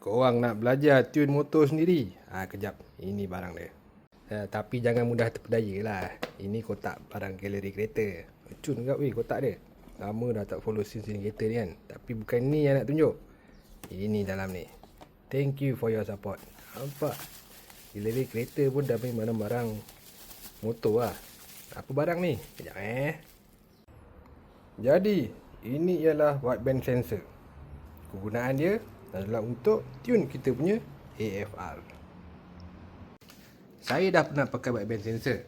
Korang nak belajar tune motor sendiri? Ha, kejap. Ini barang dia. Ha, tapi jangan mudah terpedaya lah. Ini kotak barang galeri kereta. Cun kat weh kotak dia. Lama dah tak follow scene scene kereta ni kan. Tapi bukan ni yang nak tunjuk. Ini dalam ni. Thank you for your support. Nampak? Galeri kereta pun dah main barang-barang motor lah. Apa barang ni? Kejap eh. Jadi, ini ialah wideband sensor. Kegunaan dia adalah untuk tune kita punya AFR. Saya dah pernah pakai wideband sensor.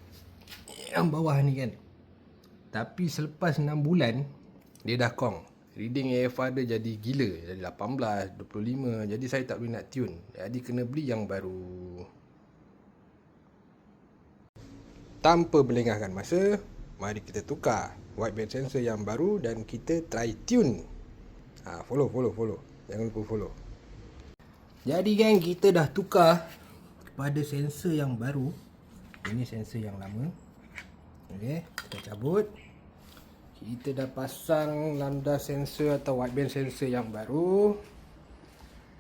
Yang bawah ni kan. Tapi selepas 6 bulan, dia dah kong. Reading AFR dia jadi gila. Jadi 18, 25. Jadi saya tak boleh nak tune. Jadi kena beli yang baru. Tanpa melengahkan masa, mari kita tukar wideband sensor yang baru dan kita try tune. Ha, follow, follow, follow. Jangan lupa follow. Jadi kan kita dah tukar kepada sensor yang baru. Ini sensor yang lama. Okey, kita cabut. Kita dah pasang lambda sensor atau wideband sensor yang baru.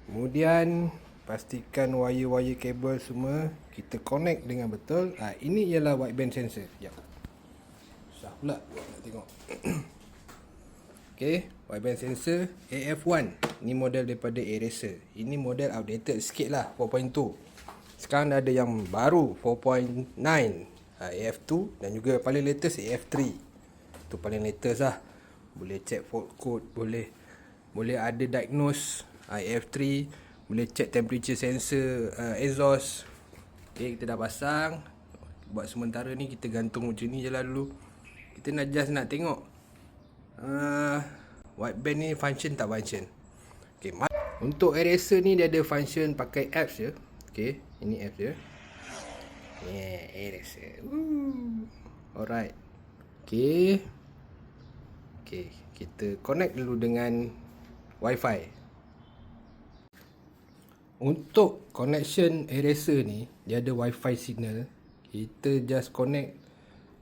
Kemudian pastikan wire-wire kabel semua kita connect dengan betul. Ha, ini ialah wideband sensor. Sekejap. Susah pula nak tengok. Okey, wideband sensor AF1. Ini model daripada Eraser. Ini model outdated sikit lah, 4.2. Sekarang dah ada yang baru, 4.9. Ha, AF2 dan juga paling latest AF3. Tu paling latest lah. Boleh check fault code, boleh boleh ada diagnose ha, AF3, boleh check temperature sensor uh, exhaust. Okay, kita dah pasang. Buat sementara ni kita gantung macam ni je lah dulu. Kita nak just nak tengok uh, wideband ni function tak function. Okay, untuk eraser ni dia ada function pakai apps je. Okay, ini apps dia. Yeah, eraser. Woo. Alright. Okay. Okay, kita connect dulu dengan wifi. Untuk connection eraser ni, dia ada wifi signal. Kita just connect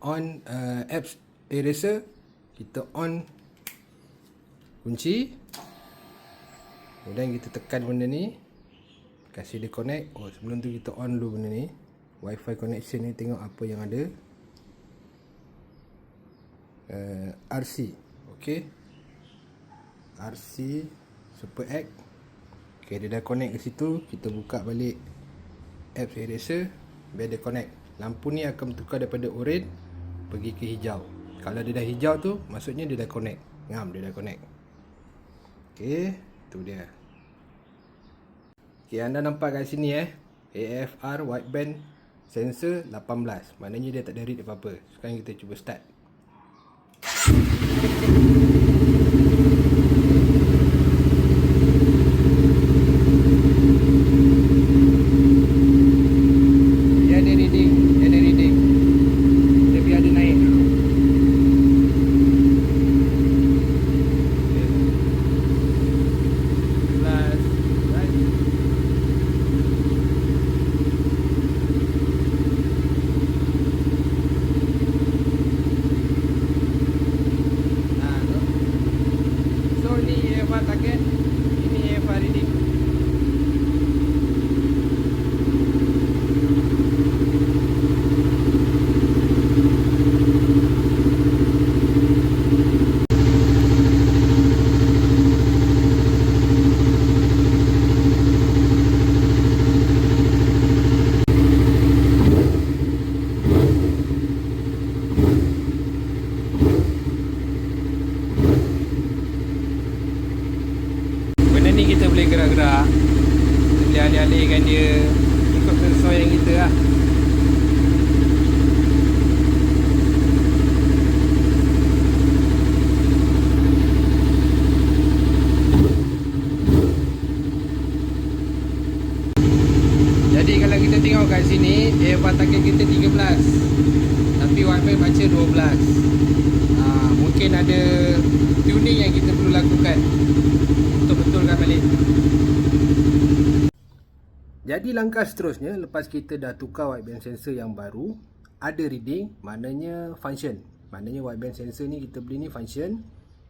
on uh, apps eraser. Kita on kunci. Kemudian kita tekan benda ni. Kasih dia connect. Oh, sebelum tu kita on dulu benda ni. Wifi connection ni tengok apa yang ada. Uh, RC. Okay. RC Super X. Okay, dia dah connect ke situ. Kita buka balik apps eraser. Biar dia connect. Lampu ni akan bertukar daripada orange pergi ke hijau. Kalau dia dah hijau tu, maksudnya dia dah connect. Ngam, dia dah connect. Okay, tu dia. Okay, anda nampak kat sini eh. AFR wideband sensor 18. Maknanya dia tak ada read apa-apa. Sekarang kita cuba start. Dia ada reading, dia ada reading. Tapi ada naik. Plus, right? Ah, tu. So ni AFR target, ini AFR reading. Benda ni kita boleh gerak-gerak Kita boleh alih-alihkan dia. Ikut kesesuaian kita lah. Jadi kalau kita tengok kat sini AFR target kita 13 Tapi wifi baca 12 ha, Mungkin ada tuning yang kita perlu lakukan Untuk betulkan balik Jadi langkah seterusnya Lepas kita dah tukar wideband sensor yang baru Ada reading Maknanya function Maknanya wideband sensor ni kita beli ni function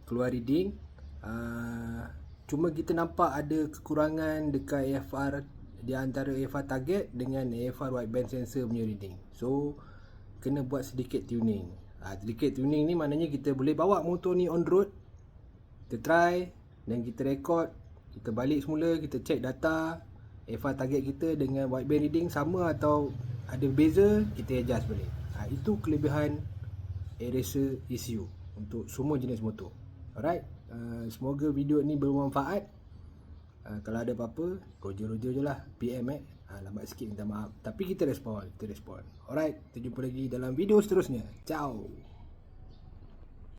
Keluar reading uh, Cuma kita nampak ada kekurangan dekat AFR di antara AFR target dengan AFR wideband sensor punya reading. So kena buat sedikit tuning. Ha, sedikit tuning ni maknanya kita boleh bawa motor ni on road. Kita try dan kita record, kita balik semula, kita check data AFR target kita dengan wideband reading sama atau ada beza, kita adjust balik. Ha, itu kelebihan eraser ECU untuk semua jenis motor. Alright, uh, semoga video ni bermanfaat. Uh, kalau ada apa-apa, roger-roger je lah. PM eh. Uh, lambat sikit minta maaf. Tapi kita respon, kita respon. Alright, kita jumpa lagi dalam video seterusnya. Ciao.